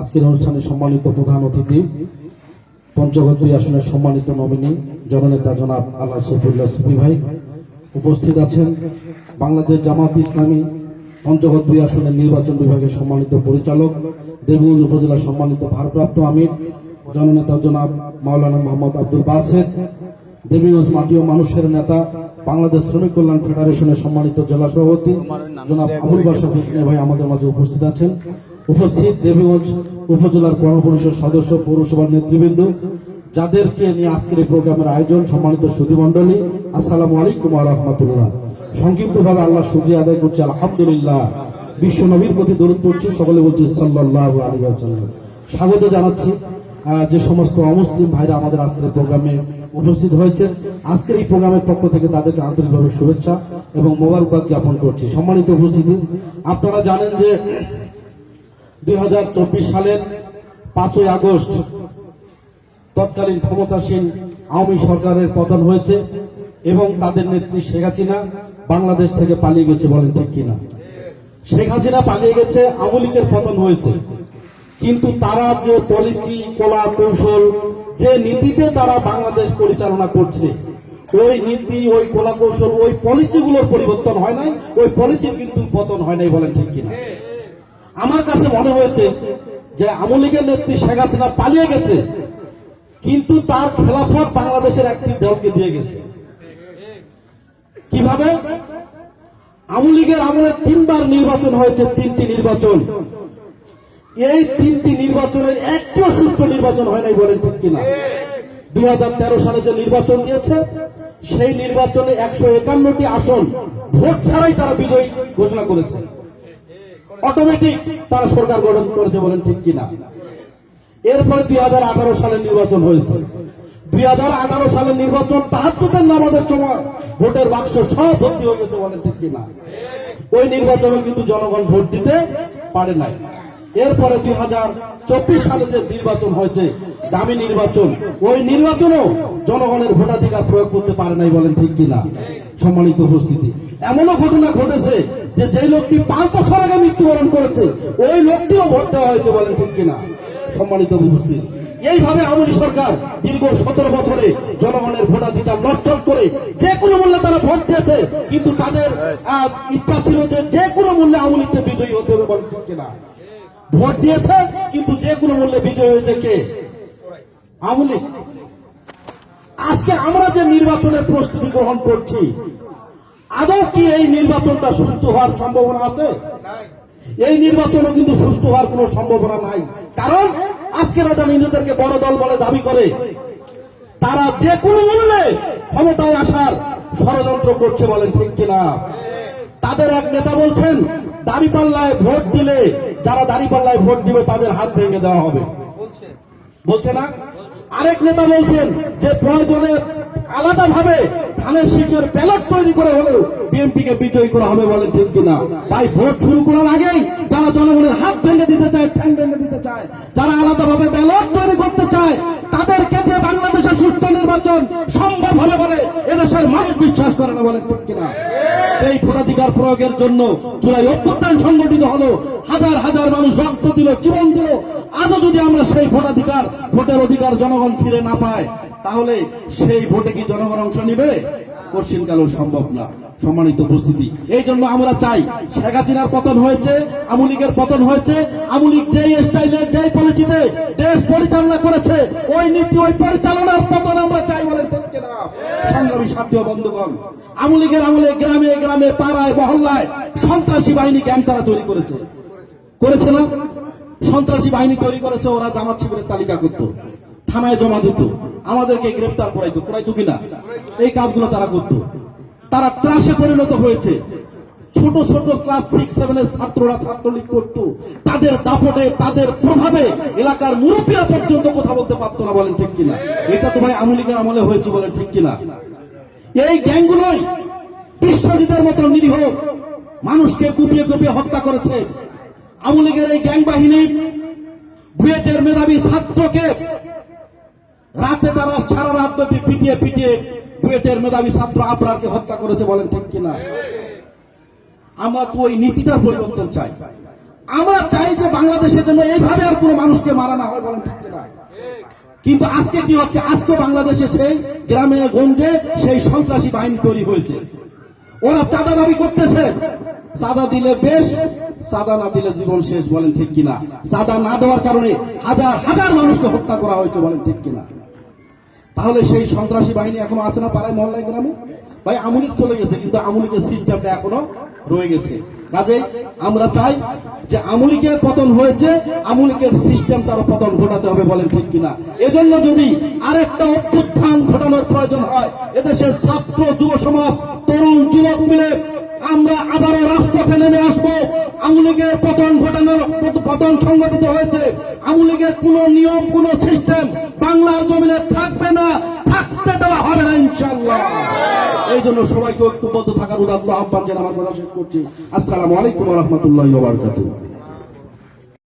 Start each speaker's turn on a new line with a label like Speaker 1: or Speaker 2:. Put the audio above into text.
Speaker 1: আজকের অনুষ্ঠানে সম্মানিত প্রধান অতিথি পঞ্চগত দুই আসনের সম্মানিত নমিনী, জননেতা জনাব আল্লাহ সফুল্লাহ সুফি ভাই উপস্থিত আছেন। বাংলাদেশ জামাত ইসলামী পঞ্চগত দুই আসনের নির্বাচন বিভাগের সম্মানিত পরিচালক দেবগঞ্জ উপজেলার সম্মানিত ভারপ্রাপ্ত আমির, জননেতা জনাব মাওলানা মোহাম্মদ আব্দুল বাসেদ দেবীগঞ্জ মাটি ও মানুষের নেতা, বাংলাদেশ শ্রমিক কল্যাণ ফেডারেশনের সম্মানিত জেলা সভাপতি জনাব আবুল বাসা ভাই আমাদের মাঝে উপস্থিত আছেন। উপস্থিত দেবীগঞ্জ উপজেলার কর্মপরিষদ সদস্য, পৌরসভার নেতৃবৃন্দ, যাদেরকে নিয়ে আজকের এই প্রোগ্রামের আয়োজন সম্মানিত সুধীমণ্ডলী, আসসালামু আলাইকুম রহমতুল্লাহ। সংক্ষিপ্তভাবে আল্লাহ সুজি আদায় করছে, আলহামদুলিল্লাহ। বিশ্ব নবীর প্রতি দরুদ পড়ছি, সকলে বলছে সাল্লাহ স্বাগত জানাচ্ছি যে সমস্ত অমুসলিম ভাইরা আমাদের আজকের প্রোগ্রামে উপস্থিত হয়েছেন। আজকের এই প্রোগ্রামের পক্ষ থেকে তাদেরকে আন্তরিকভাবে শুভেচ্ছা এবং মোবাইল মোবারকবাদ জ্ঞাপন করছি। সম্মানিত উপস্থিতি, আপনারা জানেন যে দুই সালের পাঁচই আগস্ট তৎকালীন ক্ষমতাসীন আওয়ামী সরকারের পতন হয়েছে এবং তাদের নেত্রী শেখ হাসিনা বাংলাদেশ থেকে পালিয়ে গেছে বলেন ঠিক কিনা। শেখ হাসিনা পালিয়ে গেছে, আওয়ামী লীগের পতন হয়েছে। কিন্তু তারা যে পলিসি কলা, কৌশল, যে নীতিতে তারা বাংলাদেশ পরিচালনা করছে, ওই নীতি, ওই কলা কৌশল, ওই পলিসিগুলোর পরিবর্তন হয় নাই, ওই পলিসির কিন্তু পতন হয় নাই বলেন ঠিক কিনা। আমার কাছে মনে হয়েছে যে আওয়ামী লীগের নেত্রী শেখ হাসিনা পালিয়ে গেছে, কিন্তু তার খেলাফত বাংলাদেশের একটি দলকে দিয়ে গেছে। কীভাবে? আওয়ামী লীগের আমলে তিনবার নির্বাচন হয়েছে, তিনটি নির্বাচন। এই তিনটি নির্বাচনের একটিও সুষ্ঠু নির্বাচন হয় নাই বলেন ঠিক কিনা? দু হাজার তেরো সালে যে নির্বাচন দিয়েছে, সেই নির্বাচনে একশো একান্নটি আসন, ভোট ছাড়াই তারা বিজয়ী ঘোষণা করেছে। অটোমেটিক তারা সরকার গঠন করেছে বলেন ঠিক কিনা। এরপরে দুই হাজার আঠারো সালের নির্বাচন হয়েছে। দুই হাজার আঠারো সালের নির্বাচন তাহাত্তরের নামাজের সময় ভোটের বাক্স সব ভর্তি হয়ে গেছে বলেন ঠিক কিনা। ওই নির্বাচনে কিন্তু জনগণ ভোট দিতে পারে নাই। এরপরে দুই হাজার চব্বিশ সালে যে নির্বাচন হয়েছে, দামি নির্বাচন, ওই নির্বাচনও জনগণের ভোটাধিকার প্রয়োগ করতে পারে নাই বলেন ঠিক কিনা। সম্মানিত উপস্থিতি। এমনও ঘটনা ঘটেছে যে যে লোকটি পাঁচ বছর আগে মৃত্যুবরণ করেছে, ওই লোকটিও ভোট দেওয়া হয়েছে বলেন ঠিক কিনা? সম্মানিত উপস্থিতি। এইভাবে আওয়ামী সরকার দীর্ঘ সতেরো বছরে জনগণের ভোটাধিকার নষ্ট করে যে কোনো মূল্যে তারা ভোট দিয়েছে, কিন্তু তাদের ইচ্ছা ছিল যে যে কোনো মূল্যে আওয়ামী লীগকে বিজয়ী হতে হবে বলেন ঠিক কিনা? ভোট দিয়েছে, কিন্তু যে কোনো মূল্যে বিজয় হয়েছে কে? আওয়ামী আজকে আমরা যে নির্বাচনের প্রস্তুতি গ্রহণ করছি আদৌ কি এই নির্বাচনটা সুস্থ হওয়ার সম্ভাবনা আছে? এই নির্বাচনও কিন্তু সুস্থ হওয়ার কোনো সম্ভাবনা নাই। কারণ আজকে রাজা নিজেদেরকে বড় দল বলে দাবি করে তারা যে কোনো মূল্যে ক্ষমতায় আসার ষড়যন্ত্র করছে বলেন ঠিক কিনা? তাদের এক নেতা বলছেন দাড়িপাল্লায় ভোট দিলে যারা দাঁড়িপাল্লায় ভোট দিবে তাদের হাত ভেঙে দেওয়া হবে। বলছে না? আরেক নেতা বলছেন যে প্রয়োজনে আলাদা ভাবে ধানের শীষের ব্যালট তৈরি করে হলেও বিএনপি কে বিজয়ী করা হবে বলেন ঠিক কিনা? তাই ভোট শুরু করার আগেই যারা জনগণের হাত ভেঙে দিতে চায় ঠ্যাং ভেঙে দিতে চায়, যারা আলাদা ভাবে ব্যালট তৈরি করতে চায়, তাদেরকে দিয়ে বাংলাদেশের সুস্থ নির্বাচন সম্ভব হবে বলে এদেশের মানুষ বিশ্বাস করে না বলেন ঠিক কিনা? সেই ভোটাধিকার প্রয়োগের জন্য জুলাই অভ্যুত্থান সংগঠিত হলো, হাজার হাজার মানুষ রক্ত দিল, জীবন দিল। আজও যদি আমরা সেই ভোটাধিকার, ভোটের অধিকার জনগণ ফিরে না পায় তাহলে সেই ভোটে কি জনগণ অংশ নিবে? কঠিন কালেও সম্ভব না। সম্মানিত উপস্থিতি। এই জন্য আমরা চাই, শেখ হাসিনার পতন হয়েছে, আওয়ামী লীগের পতন হয়েছে, আওয়ামী লীগ যেই স্টাইলে, যেই পলিসিতে দেশ পরিচালনা করেছে, ওই নীতি, ওই পরিচালনার পতন আমরা চাই বলেন সংগ্রামী সাধ্য বন্ধুগণ, আওয়ামী লীগের আমলে গ্রামে গ্রামে, পাড়ায়, মহল্লায় সন্ত্রাসী বাহিনী ক্যাম্প তারা তৈরি করেছে। করেছে না? সন্ত্রাসী বাহিনী তৈরি করেছে, ওরা জামাত শিবিরের তালিকা করত, থানায় জমা দিত। আমাদেরকে গ্রেপ্তার করাইতো। করাইতো কিনা? এই কাজগুলো তারা করত। তারা ত্রাসে পরিণত হয়েছে। ছোট ছোট ক্লাস সিক্স সেভেনের ছাত্ররা ছাত্রলীগ করত। তাদের দাপটে, তাদের প্রভাবে এলাকার মুরব্বীরা পর্যন্ত কথা বলতে পারতো না বলেন ঠিক কিনা? এটা তো ভাই আমলিগের আমলে হয়েছে বলেন ঠিক কিনা? এই গ্যাংগুলোই বিশ্বজিতের মতো নিরীহ মানুষকে কুপিয়ে কুপিয়ে হত্যা করেছে। আওয়ামী লীগের এই গ্যাং বাহিনী বুয়েটের মেধাবী ছাত্রকে রাতে তারা সারা রাত ব্যাপী পিটিয়ে পিটিয়ে বুয়েটের মেধাবী ছাত্র আবরারকে হত্যা করেছে বলেন ঠিক কিনা? আমরা তো ওই নীতিটার পরিবর্তন চাই। আমরা চাই যে বাংলাদেশের জন্য এইভাবে আর কোনো মানুষকে মারা না হয় বলেন ঠিক কিনা? কিন্তু আজকে কি হচ্ছে? আজকে বাংলাদেশে সেই গ্রামে, গঞ্জে সেই সন্ত্রাসী বাহিনী তৈরি হয়েছে। ওরা চাঁদা দাবি করতেছে। চাঁদা দিলে বেশ, চাঁদা না দিলে জীবন শেষ বলেন ঠিক কিনা? চাঁদা না দেওয়ার কারণে হাজার হাজার মানুষকে হত্যা করা হয়েছে বলেন ঠিক কিনা? তাহলে সেই সন্ত্রাসী বাহিনী এখনও আছে না পাড়ায়, মহল্লায়, গ্রামে? ভাই, আমুলিক চলে গেছে, কিন্তু আমুলিকের সিস্টেমটা এখনও রয়ে গেছে। কাজেই আমরা চাই যে আমুলিকের পতন হয়েছে, আমুলিকের সিস্টেমটারও পতন ঘটাতে হবে বলেন ঠিক কিনা। এজন্য যদি আরেকটা অভ্যুত্থান ঘটানোর প্রয়োজন হয়, এদেশের ছাত্র, যুব সমাজ, তরুণ, যুবক মিলে আমরা আবারও আমুলিগের পতন ঘটানোর পতন সংঘটিত হয়েছে। কোন নিয়ম, কোন সিস্টেম বাংলার জমিনে থাকবে না, থাকতে দেওয়া হবে না ইনশাল্লাহ এই জন্য সবাইকে ঐক্যবদ্ধ থাকার উদাহরণ আহ্বান জানিয়ে আমার কথা শেষ করছি। আসসালামু আলাইকুম রহমতুল্লাহ